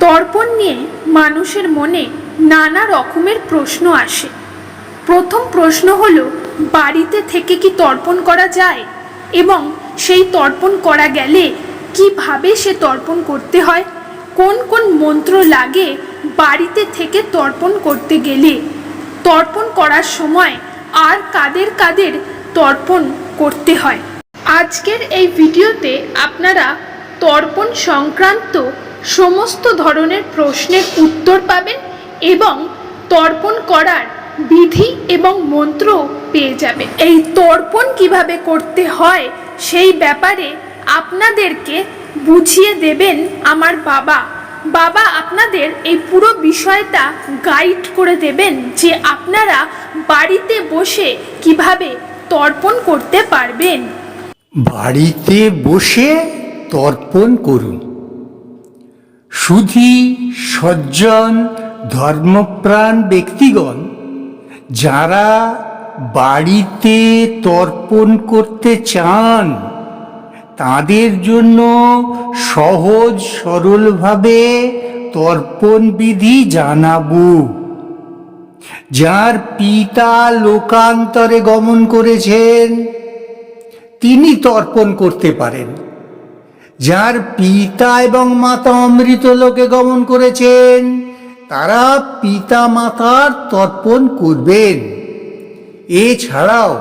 তর্পণ নিয়ে মানুষের মনে নানা রকমের প্রশ্ন আসে। প্রথম প্রশ্ন হল, বাড়িতে থেকে কি তর্পণ করা যায়? এবং সেই তর্পণ করা গেলে কীভাবে সে তর্পণ করতে হয়? কোন কোন মন্ত্র লাগে বাড়িতে থেকে তর্পণ করতে গেলে? তর্পণ করার সময় আর কাদের কাদের তর্পণ করতে হয়? আজকের এই ভিডিওতে আপনারা তর্পণ সংক্রান্ত সমস্ত ধরনের প্রশ্নের উত্তর পাবেন এবং তর্পণ করার বিধি এবং মন্ত্র পেয়ে যাবেন। এই তর্পণ কীভাবে করতে হয় সেই ব্যাপারে আপনাদেরকে বুঝিয়ে দেবেন আমার বাবা। বাবা আপনাদের এই পুরো বিষয়টা গাইড করে দেবেন যে আপনারা বাড়িতে বসে কীভাবে তর্পণ করতে পারবেন। বাড়িতে বসে তর্পণ করুন। সুধী, সজ্জন, ধর্মপ্রাণ ব্যক্তিগণ, যারা বাড়িতে তর্পণ করতে চান, তাদের জন্য সহজ, সরলভাবে তর্পণ বিধি জানাব। যার পিতা লোকান্তরে গমন করেছেন, তিনি তর্পণ করতে পারেন। যার পিতা এবং মাতা অমৃত লোকে গমন করেছেন, তারা পিতা মাতার তর্পণ করবেন। এছাড়াও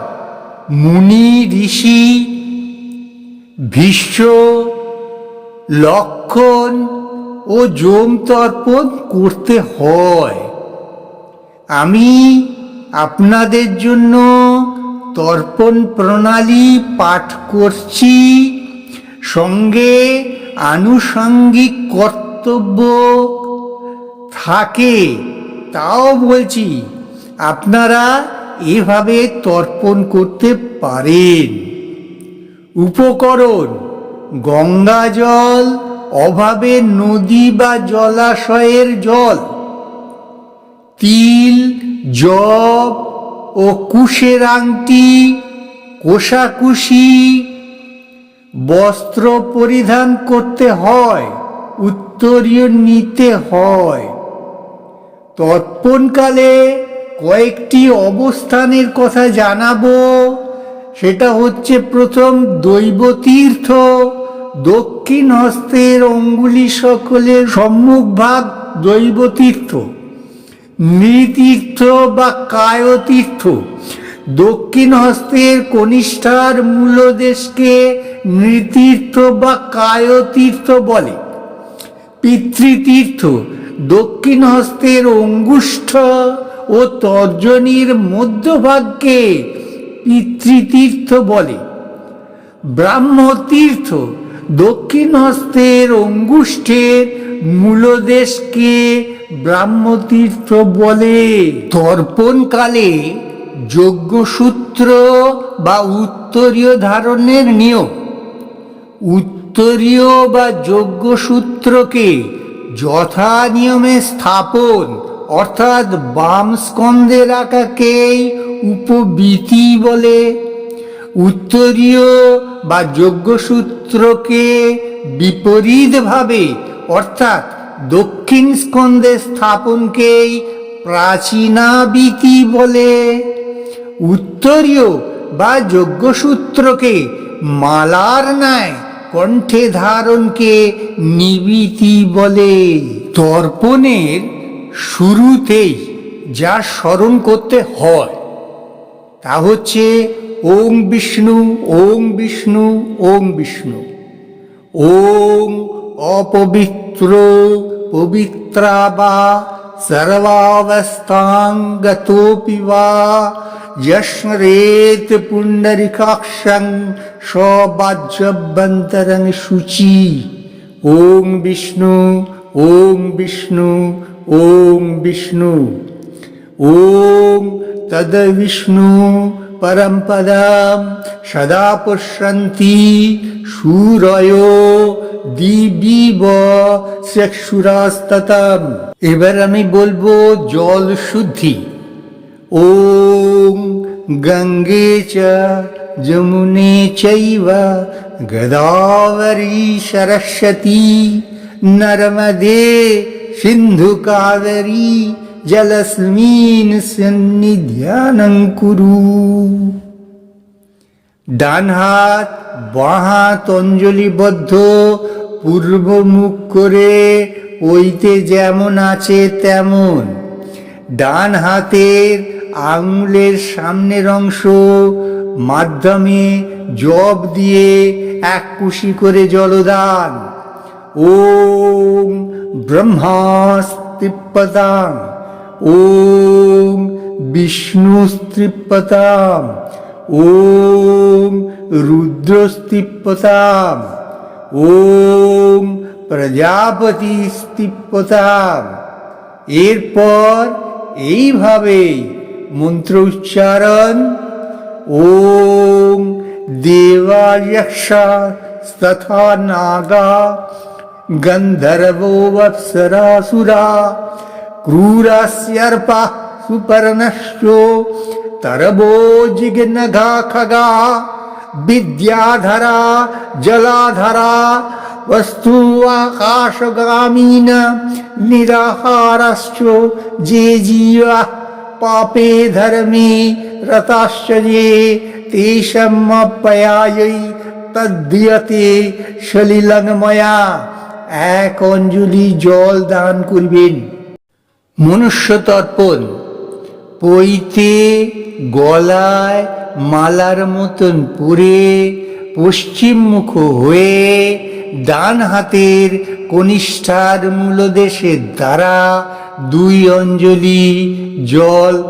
মুনি, ঋষি, ভীষ্ম, লক্ষণ ও যম তর্পণ করতে হয়। আমি আপনাদের জন্য তর্পণ প্রণালী পাঠ করছি। সঙ্গে আনুষঙ্গিক কর্তব্য থাকে, তাও বলছি আপনারা এভাবে তর্পণ করতে পারেন। উপকরণ, গঙ্গা জল, অভাবে নদী বা জলাশয়ের জল, তিল, জব ও কুশের আংটি কোষাকুশি বস্ত্র পরিধান করতে হয়, উত্তরীয় নিতে হয়। তর্পণকালে কয়েকটি অবস্থানের কথা জানাব। সেটা হচ্ছে প্রথম দৈবতীর্থ দক্ষিণ হস্তের অঙ্গুলি সকলের সম্মুখভাগ দৈবতীর্থ নৃতীর্থ বা কায়তীর্থ। দক্ষিণ হস্তের কনিষ্ঠার মূলদেশকে নৃতীর্থ বা কায়তীর্থ বলে। পিতৃতীর্থ দক্ষিণ হস্তের অঙ্গুষ্ঠ ও তর্জনীর মধ্যভাগকে পিতৃতীর্থ বলে। ব্রাহ্মতীর্থ দক্ষিণ হস্তের অঙ্গুষ্ঠের মূলদেশকে ব্রাহ্মতীর্থ বলে। তর্পণকালে যজ্ঞসূত্র বা উত্তরীয় ধারণের নিয়ম। উত্তরীয় বা যজ্ঞসূত্রকে যথা নিয়মে স্থাপন, অর্থাৎ বাম স্কন্ধে রাখাকেই উপবীতি বলে। উত্তরীয় বা যজ্ঞসূত্রকে বিপরীতভাবে, অর্থাৎ দক্ষিণ স্কন্ধে স্থাপনকেই প্রাচীনাবীতি বলে। উত্তরীয় বা যজ্ঞসূত্রকে মালার ন্যায় কণ্ঠে ধারণকে নিবিতি বলে। তর্পণের শুরুতেই যা স্মরণ করতে হয়, তা হচ্ছে ওং বিষ্ণু ওং বিষ্ণু ওং বিষ্ণু। ওং অপবিত্র পবিত্রা বা সর্বাবস্থাঙ্গতোপি বা যশ্রেত পুণ্ডরিকাক্ষং সবাজ্যভ্যন্তরং শুচি ওং বিষ্ণু ওং বিষ্ণু ওং বিষ্ণু ওং তদ বিষ্ণু পরম পদম সদা পুষ্যন্তি সুরয় দিবিব চক্ষুরাস্ততম এবার আমি বলব জল শুদ্ধি গঙ্গে চ যমুনে চৈব গদাবরী সরস্বতী নর্মদে সিন্ধু কাবেরী জলস্মিন সন্নিধ্যানং কুরু ডান হাত, বাঁ হাত অঞ্জলিবদ্ধ পূর্বমুখ করে ওইতে যেমন আছে তেমন। ডান হাতের আঙুলের সামনের অংশ মাধ্যমে জব দিয়ে এক কুশি করে জলদান। ওম ব্রহ্মাস্তিপতাং ওম বিষ্ণুস্ত্রিপতাম ওম রুদ্রস্তিপতাম ওম প্রজাপতি স্তিপতাম এরপর এইভাবেই मुत्रोश्चरन् ॐ देवा यक्षस्तथा नागा गन्धर्वो वप्सरासुरा वत्सरा सुपर्णश्चो तरबो सुपर्णश्च खगा विद्याधरा जलाधरा वस्तु आकाशगामीन निराहारश्चो जे जीवाः पापे धर्मे रताश्च ये तेषमपयायै তদ্দিয়তে সলিলংময়া এক অঞ্জলি জল দান করবেন মনুষ্য তর্পণ পইতে গলায় মালার মতন পরে পশ্চিমমুখ হয়ে ডান হাতের কনিষ্ঠার মূলদেশের দ্বারা দুই অঞ্জলি, জল,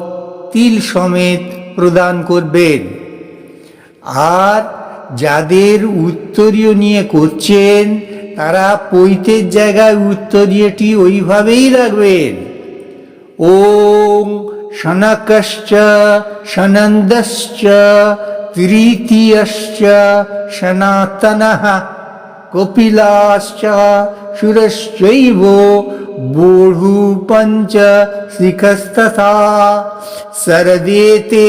তিল সমেত প্রদান করবেন। আর যাদের উত্তরীয় নিয়ে করছেন, তারা পৈতের জায়গায় উত্তরীয়টি ওইভাবেই রাখবেন। ওং শনকশ্চ সনন্দশ্চ তৃতীয়শ্চ, সনাতনः। কপিলাশ্চ সুরশ্চৈব বোঢ়ু পঞ্চ শিখস্তথা সরদেতে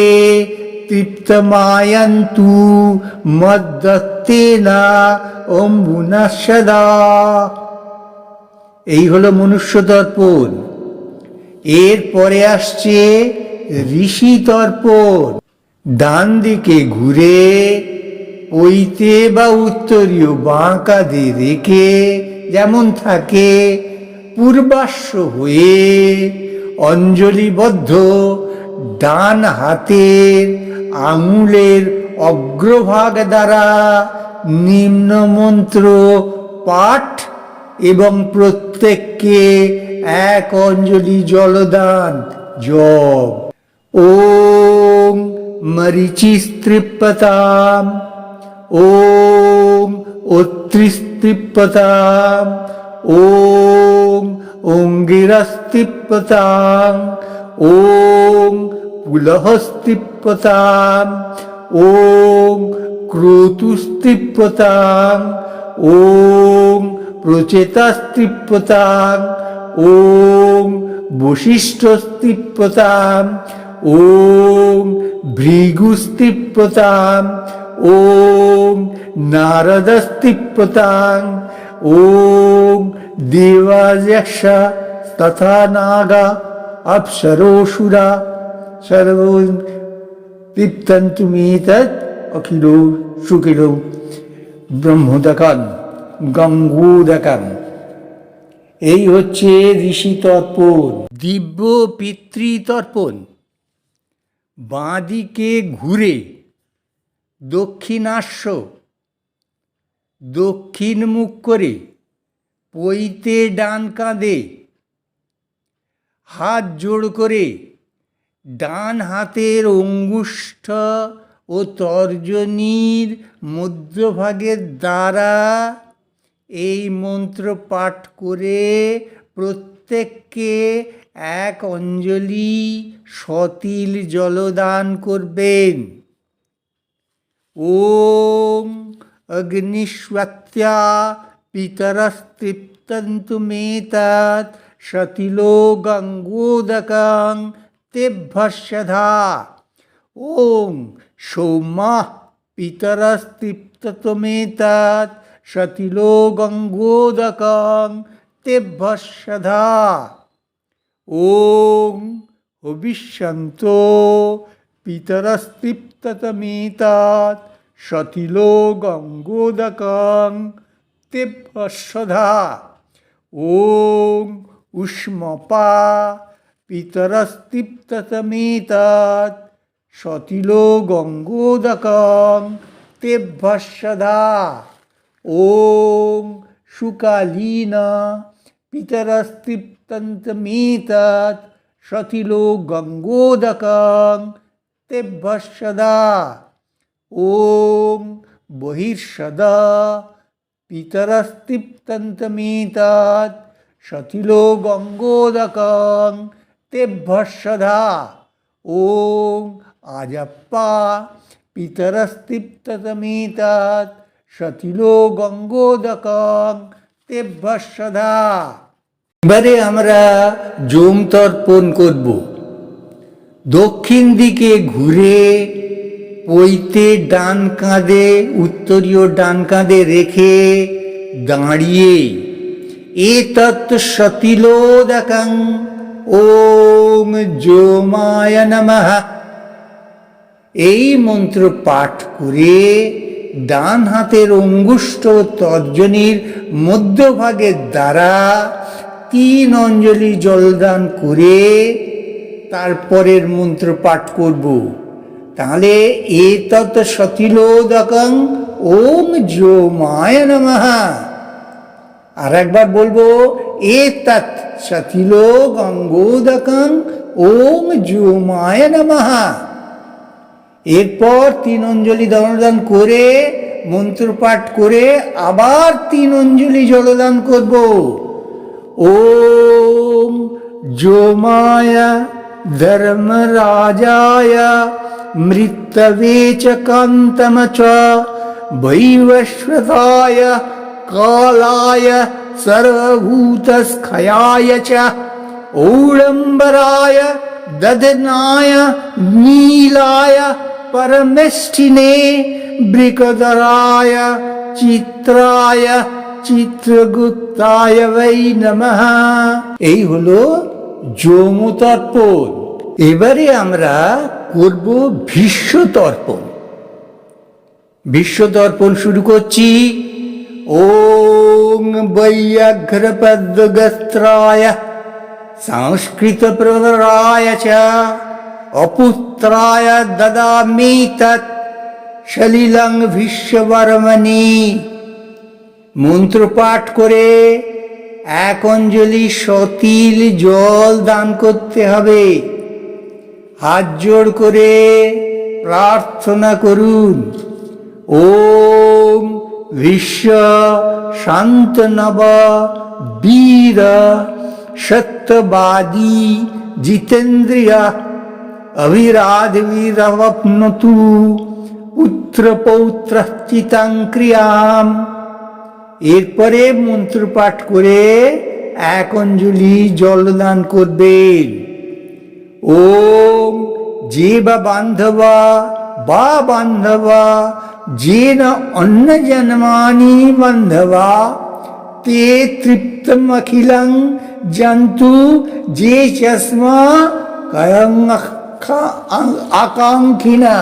তৃপ্তমায়ন্তু মদ্দত্তেনা অম্বুনা সদা এই হলো মনুষ্য দর্পণ এরপরে আসছে ঋষি তর্পণ। ডান দিকে ঘুরে ওইতে বা উত্তরীয় বাঁ কাঁধে রেখে যেমন থাকে পূর্বাশ্ব হয়ে অঞ্জলিবদ্ধ ডান হাতের আঙুলের অগ্রভাগ দ্বারা নিম্ন মন্ত্র পাঠ এবং প্রত্যেককে এক অঞ্জলি জলদান, জব। ওম মরিচিস্ত্রিপতাম ওম অত্রিস্ত্রিপতাম ওম অঙ্গিরস্তিপতাম ওম পুলহস্তিপতাম ওম ক্রোতুস্তিপতাম ওম প্রচেতাস্তিপতাম ওম বশিষ্ঠস্তিপতাম ওম ভৃগুস্তিপতাম ওম নারদস্তিপতাম ওম দেবাযক্ষ তথা নাগা অপ্সরোসুরা সর্ব তৃপ্তন্তু মেতৎ অখিল সুখিল। ব্রহ্মদকান, গঙ্গোদকান। এই হচ্ছে ঋষি তর্পণ দিব্য পিতৃতর্পণ বাঁদিকে ঘুরে দক্ষিণাস্য দক্ষিণ মুখ করে পইতে ডান কাঁধে। হাত জোড় করে ডান হাতের অঙ্গুষ্ঠ ও তর্জনীর মধ্যভাগের দ্বারা এই মন্ত্র পাঠ করে প্রত্যেককে এক অঞ্জলি সতিল জলদান করবেন। ওম অগ্নিস্বত্যা পিতরস্তৃপ্তন্তু মেতৎ সতিলো গঙ্গোদকং তেভ্যস্যধা ওম সৌমা পিতরস্তৃপ্তমেতৎ সতিলো গঙ্গোদকং তেভ্যসধা ওং হবিষ্যন্ত পিতরস্তৃপ্ততমেতাৎ সতিলো গঙ্গোদকং তেভ্যসধা ওং উষ্মপা পিতরস্তৃপ্ততমেতাৎ সতিলো গঙ্গোদকং তেভ্যসদা ওং সুকালীন পিতরস্তৃপ্তন্তমেতাৎ সতিলো গঙ্গোদকং তেভ্যসদা ওং বহির্ষদা পিতরস্তৃপ্তন্তমেতাৎ সতিলো গঙ্গোদকং তেভ্যসদা ওং আজপ্পা, পিতরস্তৃপ্ততমেতাৎ সতিলো গঙ্গোদকং তেভ্যসদা এবারে আমরা জম তর্পণ করব। দক্ষিণ দিকে ঘুরে, পৈতে ডান কাঁধে, উত্তরীয় ডান কাঁধে রেখে দাঁড়িয়ে, এ তত্ত্ব সতিলোদকং। ওং যোমায় নমঃ। এই মন্ত্র পাঠ করে ডান হাতের অঙ্গুষ্ঠ তর্জনীর মধ্যভাগের দ্বারা তিন অঞ্জলি জলদান করে তারপরের মন্ত্র পাঠ করব। তাহলে এ তত সতিলোদকং ওম যোমায় নমঃ। আর একবার বলব এ তৎ সতিলো গঙ্গোদকং ওম যোমায় নমঃ। এরপর তিন অঞ্জলি জলদান করে, মন্ত্র পাঠ করে আবার তিন অঞ্জলি জলদান করব। ওম যোমায় ধর্মরাজায় মৃত্যবে চ কান্তম চ বৈবস্বতায় কালায় সর্বভূতস্খয়ায় চ ঔড়ম্বরায় দদনায় নীলায় পরমেষ্ঠিনে বৃকদরায় চিত্রায় চিত্রগুপ্তায় বৈ নমঃ এই হলো যৌমতর্পণ। এবারে আমরা করব ভীষ্ম তর্পণ বিশ্বতর্পণ শুরু করছি। ওং বৈয়াঘ্রপদ্গস্ত্রায় সংস্কৃত চ, অপুত্রায় দদামি তৎ সলিলং ভীষ্মবর্মণি মন্ত্র পাঠ করে এক অঞ্জলি সতিল জল দান করতে হবে। হাত জোড় করে প্রার্থনা করুন। ওম বিশ্ব শান্ত নব বীর সত্যবাদী জিতেন্দ্রিয়া পৌত্র চিতাং ক্রিয়াম। এরপরে মন্ত্র পাঠ করে এক অঞ্জলি জলদান করবেন ওম যে বা বান্ধবা বা বান্ধবা যে না অন্য জন্মানি বান্ধবা। তে তৃপ্তম অখিলং জন্তু, যে চশমা কয়ং আকাঙ্ক্ষিনা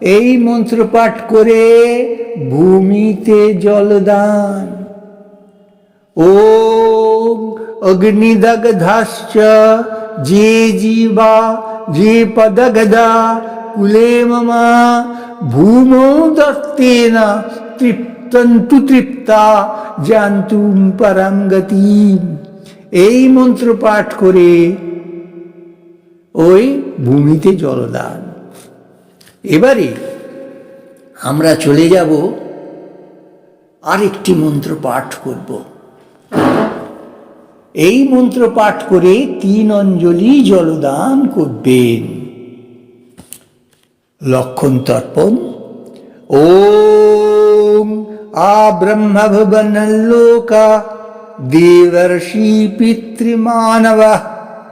এই মন্ত্র পাঠ করে ভূমিতে জলদান। ও অগ্নিদগ্ধাশ্চ যে জীবা যে পদগদা কুলে মম ভূমো দত্তেন তৃপ্তন্তু তৃপ্তা জান্তুম পরম গতিম। এই মন্ত্র পাঠ করে ওই ভূমিতে জলদান। এবারে আমরা চলে যাব, আরেকটি মন্ত্র পাঠ করব। এই মন্ত্র পাঠ করে তিন অঞ্জলি জলদান করবেন। লক্ষণ তর্পণ। ওম আ ব্রহ্মভুবনলোকা দেবর্ষি পিতৃমানব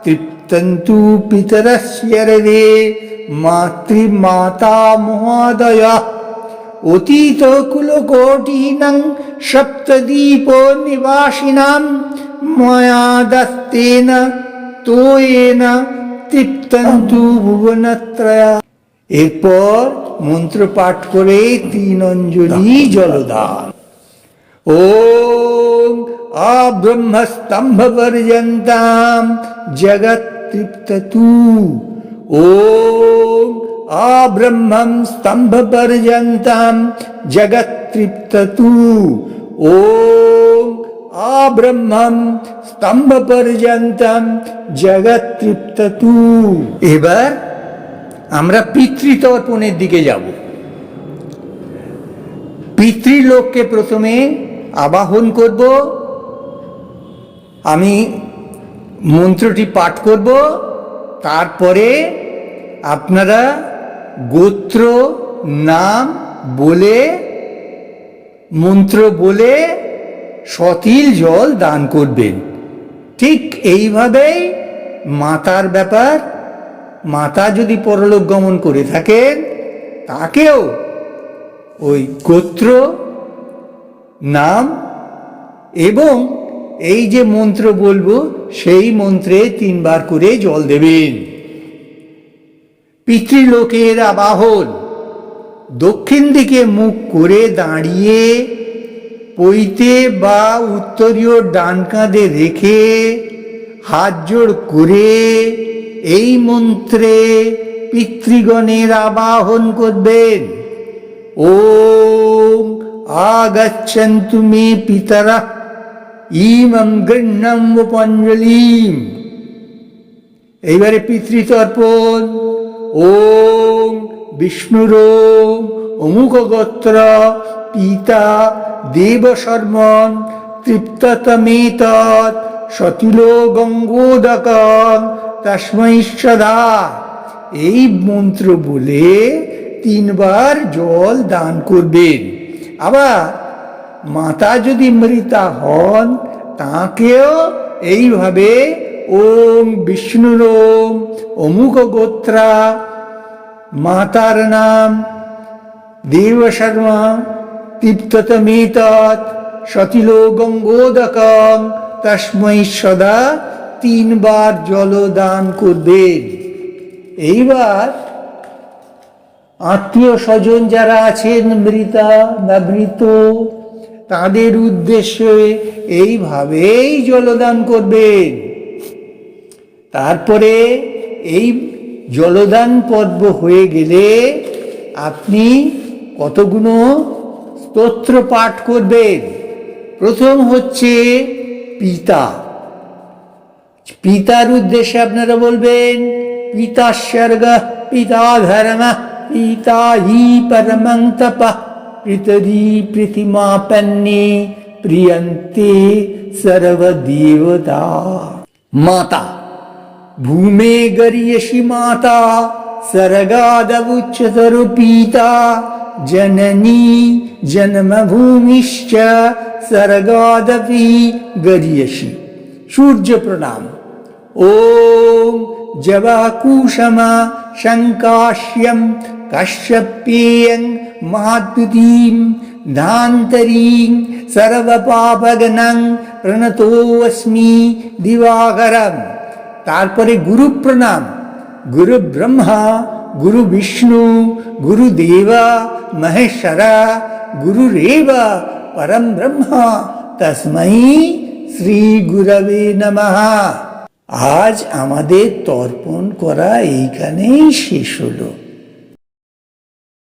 তৃপ্তন্তু পিতরস্য রবে মাতৃমাতা মহোদয় অতীত কুলকোটিনং সপ্তদ্বীপ নিবাসিনাম ময়া দত্তেন তোয়েন তৃপ্তন্তু ভুবনত্রয়া এরপর মন্ত্র পাঠ করে তিন অঞ্জলি জলদান ॐ आब्रह्मस्तम्भपर्यन्तां जगत्तृप्ततु ॐ आब्रह्मं स्तम्भपर्यन्तां जगत्तृप्ततु ॐ आब्रह्मं স্তম্ভপর্যন্তম জগৎতৃপ্ততু এবার আমরা পিতৃতর্পণের দিকে যাব পিতৃলোককে প্রথমে আবাহন করব আমি মন্ত্রটি পাঠ করব তারপরে আপনারা গোত্র, নাম বলে, মন্ত্র বলে সতিল জল দান করবেন। ঠিক এইভাবেই মাতার ব্যাপার। মাতা যদি পরলোক গমন করে থাকেন, তাকেও ওই গোত্র, নাম এবং এই যে মন্ত্র বলব, সেই মন্ত্রে তিনবার করে জল দেবেন। পিতৃলোকের আবাহন। দক্ষিণ দিকে মুখ করে দাঁড়িয়ে, পৈতে বা উত্তরীয় ডান কাঁধে রেখে হাত জোড় করে এই মন্ত্রে পিতৃগণের আবাহন করবেন। ও আগচ্ছন্তু তুমি পিতারা ইমম গৃহ্ণম উপঞ্জলিম। এইবারে পিতৃতর্পণ ওম বিষ্ণুর অমুক গোত্র পিতা দেবশর্মণ তৃপ্ততমেত সতিল গঙ্গোদক তস্মৈ সদা। এই মন্ত্র বলে তিনবার জল দান করবেন। আবার মাতা যদি মৃতা হন, তাকেও এইভাবে ওম বিষ্ণুর ওম অমুক গোত্রা মাতার নাম দেব শর্মা তৃপ্ততমেত সতিল গঙ্গোদকং তস্মৈ সদা তিনবার জলদান করবেন এইবার আত্মীয় স্বজন যারা আছেন মৃতা বা মৃত, তাদের উদ্দেশ্যে এইভাবেই জলদান করবেন। তারপরে এই জলদান পর্ব হয়ে গেলে আপনি কতগুলো স্তোত্র পাঠ করবেন? প্রথম হচ্ছে পিতা। পিতার উদ্দেশ্যে আপনারা বলবেন পিতা স্বর্গ পিতা ধর্ম পিতা হি পরমং তপ পৃথিবী পৃথিমাপন্নে প্রিয়ন্তে সর্বদেবতা। মাতা भूमे गरीयशी माता सर्गादवुच्चतरुपीता जननी जन्मभूमिश्च सर्गादपि गर्यसी सूर्यप्रणाम। ॐ जवाकूशमा शङ्काश्यं कश्यप्येयं माधृतीं धान्तरीं सर्वपापगनं प्रणतोऽस्मि दिवाकरम्। তারপরে গুরু প্রণাম। গুরু ব্রহ্মা, গুরু বিষ্ণু, গুরু দেবা, মহেশ্বরা, গুরু রেবা, পরম ব্রহ্মা, তস্মৈ শ্রী গুরবে নমঃ। আজ আমাদের তর্পণ করা এইখানেই শেষ হলো।